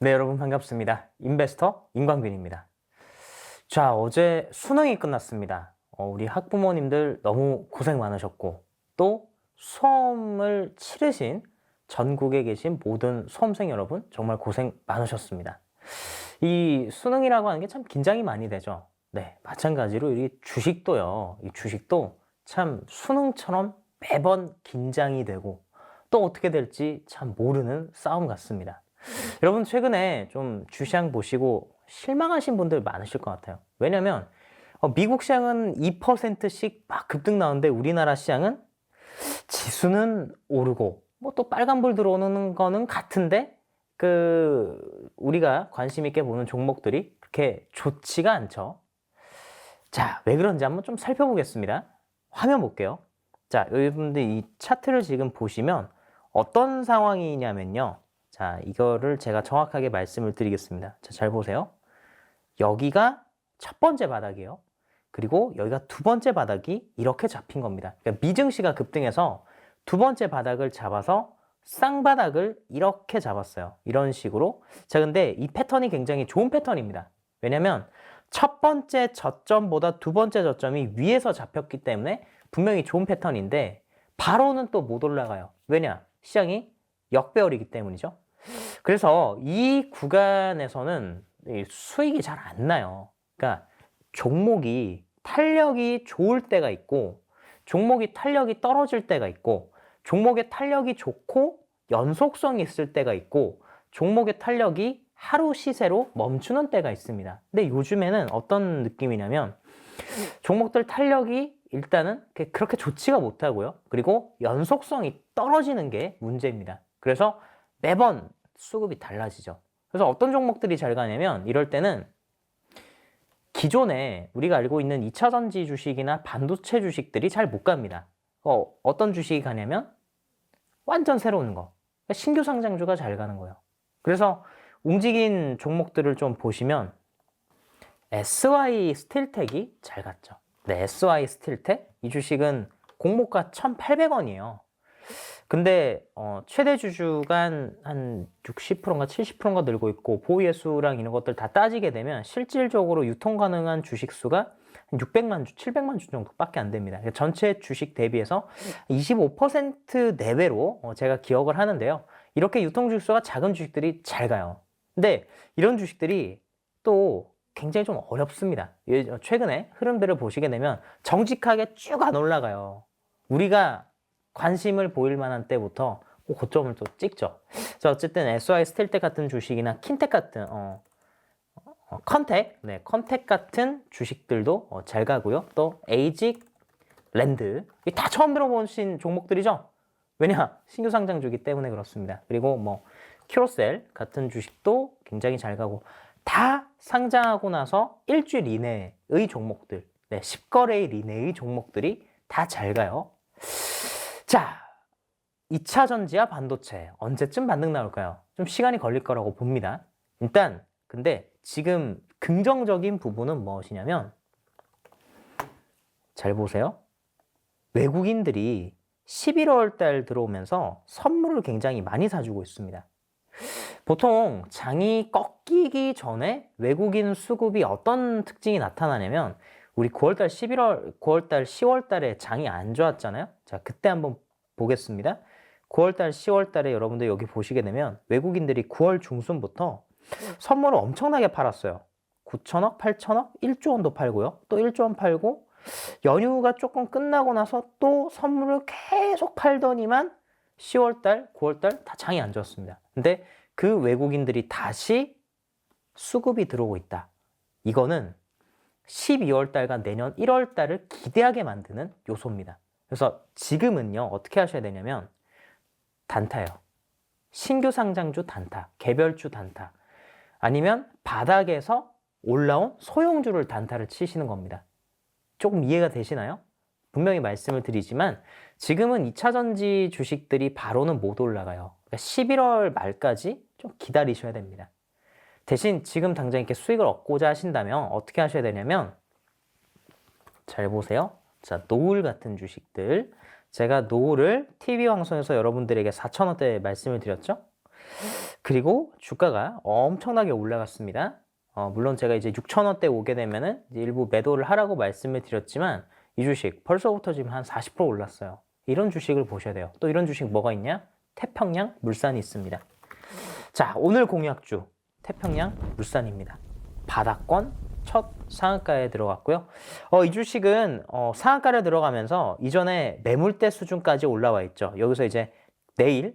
네, 여러분 반갑습니다. 인베스터 임광빈입니다. 자, 어제 수능이 끝났습니다. 어, 우리 학부모님들 너무 고생 많으셨고, 또 수험을 치르신 전국에 계신 모든 수험생 여러분 정말 고생 많으셨습니다. 이 수능이라고 하는 게 참 긴장이 많이 되죠. 네, 마찬가지로 이 주식도요. 이 주식도 참 수능처럼 매번 긴장이 되고 또 어떻게 될지 참 모르는 싸움 같습니다. 여러분 최근에 좀 주시장 보시고 실망하신 분들 많으실 것 같아요. 왜냐면 어, 미국 시장은 2%씩 막 급등 나오는데 우리나라 시장은 지수는 오르고 뭐 또 빨간불 들어오는 거는 같은데 그 우리가 관심 있게 보는 종목들이 그렇게 좋지가 않죠. 자, 왜 그런지 한번 좀 살펴보겠습니다. 화면 볼게요. 자, 여러분들 이 차트를 지금 보시면 어떤 상황이냐면요. 자, 이거를 제가 정확하게 말씀을 드리겠습니다. 자, 잘 보세요. 여기가 첫 번째 바닥이에요. 그리고 여기가 두 번째 바닥이 이렇게 잡힌 겁니다. 그러니까 미증시가 급등해서 두 번째 바닥을 잡아서 쌍바닥을 이렇게 잡았어요. 이런 식으로. 자, 근데 이 패턴이 굉장히 좋은 패턴입니다. 왜냐면 첫 번째 저점보다 두 번째 저점이 위에서 잡혔기 때문에 분명히 좋은 패턴인데 바로는 또 못 올라가요. 왜냐? 시장이 역배열이기 때문이죠. 그래서 이 구간에서는 이 수익이 잘 안 나요. 그러니까 종목이 탄력이 좋을 때가 있고 종목이 탄력이 떨어질 때가 있고 종목의 탄력이 좋고 연속성이 있을 때가 있고 종목의 탄력이 하루 시세로 멈추는 때가 있습니다. 근데 요즘에는 어떤 느낌이냐면 종목들 탄력이 일단은 그렇게 좋지가 못하고요. 그리고 연속성이 떨어지는 게 문제입니다. 그래서 매번 수급이 달라지죠. 그래서 어떤 종목들이 잘 가냐면 이럴 때는 기존에 우리가 알고 있는 2차 전지 주식이나 반도체 주식들이 잘 못 갑니다. 어, 어떤 주식이 가냐면 완전 새로운 거. 그러니까 신규 상장주가 잘 가는 거예요. 그래서 움직인 종목들을 좀 보시면 SY 스틸텍이 잘 갔죠. 네, SY 스틸텍 이 주식은 공모가 1,800원이에요. 근데 어, 최대 주주가 한 60%인가 70%인가 늘고 있고 보유의 수랑 이런 것들 다 따지게 되면 실질적으로 유통 가능한 주식 수가 600만 주, 700만 주 정도밖에 안 됩니다. 그러니까 전체 주식 대비해서 25% 내외로 어, 제가 기억을 하는데요. 이렇게 유통 주식 수가 작은 주식들이 잘 가요. 근데 이런 주식들이 또 굉장히 좀 어렵습니다. 최근에 흐름들을 보시게 되면 정직하게 쭉 안 올라가요. 우리가 관심을 보일 만한 때부터 고점을 또 찍죠. 자, 어쨌든 SY 스틸텍 같은 주식이나 킨텍 같은 어, 어, 컨텍, 네, 컨텍 같은 주식들도 어, 잘 가고요. 또 에이직 랜드 다 처음 들어보신 종목들이죠. 왜냐 신규 상장주기 때문에 그렇습니다. 그리고 뭐 큐로셀 같은 주식도 굉장히 잘 가고 다 상장하고 나서 일주일 이내의 종목들, 네, 10거래일 이내의 종목들이 다 잘 가요. 자, 2차 전지와 반도체 언제쯤 반등 나올까요? 좀 시간이 걸릴 거라고 봅니다. 일단 근데 지금 긍정적인 부분은 무엇이냐면 잘 보세요. 외국인들이 11월 달 들어오면서 선물을 굉장히 많이 사주고 있습니다. 보통 장이 꺾이기 전에 외국인 수급이 어떤 특징이 나타나냐면 우리 9월달, 11월, 9월달, 10월달에 장이 안 좋았잖아요. 자, 그때 한번 보겠습니다. 9월달, 10월달에 여러분들 여기 보시게 되면 외국인들이 9월 중순부터 선물을 엄청나게 팔았어요. 9천억, 8천억, 1조 원도 팔고요. 또 1조 원 팔고 연휴가 조금 끝나고 나서 또 선물을 계속 팔더니만 10월달, 9월달 다 장이 안 좋았습니다. 근데 그 외국인들이 다시 수급이 들어오고 있다. 이거는 12월 달과 내년 1월 달을 기대하게 만드는 요소입니다. 그래서 지금은요, 어떻게 하셔야 되냐면, 단타요. 신규 상장주 단타, 개별주 단타, 아니면 바닥에서 올라온 소형주를 단타를 치시는 겁니다. 조금 이해가 되시나요? 분명히 말씀을 드리지만, 지금은 2차 전지 주식들이 바로는 못 올라가요. 그러니까 11월 말까지 좀 기다리셔야 됩니다. 대신 지금 당장 이렇게 수익을 얻고자 하신다면 어떻게 하셔야 되냐면 잘 보세요. 자, 노을 같은 주식들. 제가 노을을 TV 방송에서 여러분들에게 4,000원대 말씀을 드렸죠? 그리고 주가가 엄청나게 올라갔습니다. 어, 물론 제가 이제 6,000원대 오게 되면은 일부 매도를 하라고 말씀을 드렸지만 이 주식 벌써부터 지금 한 40% 올랐어요. 이런 주식을 보셔야 돼요. 또 이런 주식 뭐가 있냐? 태평양 물산이 있습니다. 자, 오늘 공약주 태평양 물산입니다. 바닥권 첫 상한가에 들어갔고요. 어, 이 주식은 어, 상한가를 들어가면서 이전에 매물대 수준까지 올라와 있죠. 여기서 이제 내일,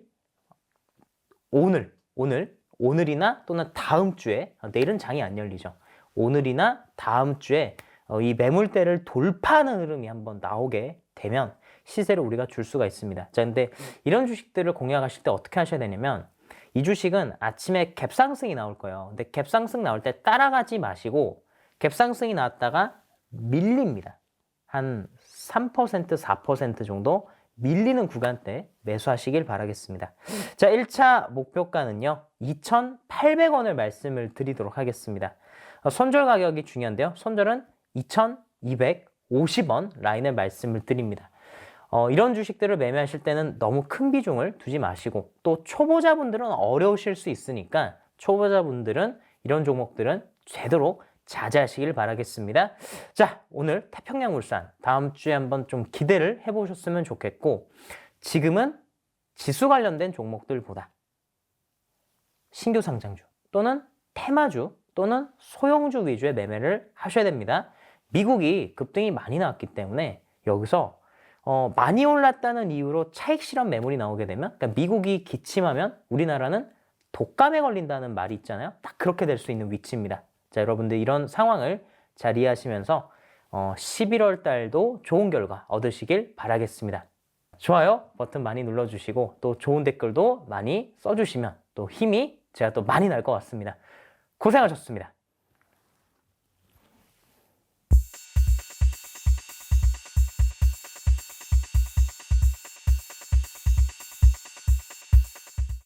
오늘, 오늘, 오늘이나 또는 다음 주에 어, 내일은 장이 안 열리죠. 오늘이나 다음 주에 어, 이 매물대를 돌파하는 흐름이 한번 나오게 되면 시세를 우리가 줄 수가 있습니다. 자, 근데 이런 주식들을 공략하실 때 어떻게 하셔야 되냐면 이 주식은 아침에 갭상승이 나올 거예요. 근데 갭상승 나올 때 따라가지 마시고 갭상승이 나왔다가 밀립니다. 한 3%, 4% 정도 밀리는 구간대 매수하시길 바라겠습니다. 자, 1차 목표가는요. 2,800원을 말씀을 드리도록 하겠습니다. 어, 손절 가격이 중요한데요. 손절은 2,250원 라인을 말씀을 드립니다. 어, 이런 주식들을 매매하실 때는 너무 큰 비중을 두지 마시고 또 초보자분들은 어려우실 수 있으니까 초보자분들은 이런 종목들은 되도록 자제하시길 바라겠습니다. 자, 오늘 태평양물산 다음 주에 한번 좀 기대를 해보셨으면 좋겠고 지금은 지수 관련된 종목들보다 신규 상장주 또는 테마주 또는 소형주 위주의 매매를 하셔야 됩니다. 미국이 급등이 많이 나왔기 때문에 여기서 어, 많이 올랐다는 이유로 차익 실현 매물이 나오게 되면 그러니까 미국이 기침하면 우리나라는 독감에 걸린다는 말이 있잖아요. 딱 그렇게 될 수 있는 위치입니다. 자, 여러분들 이런 상황을 잘 이해하시면서 어, 11월 달도 좋은 결과 얻으시길 바라겠습니다. 좋아요 버튼 많이 눌러주시고 또 좋은 댓글도 많이 써주시면 또 힘이 제가 또 많이 날 것 같습니다. 고생하셨습니다.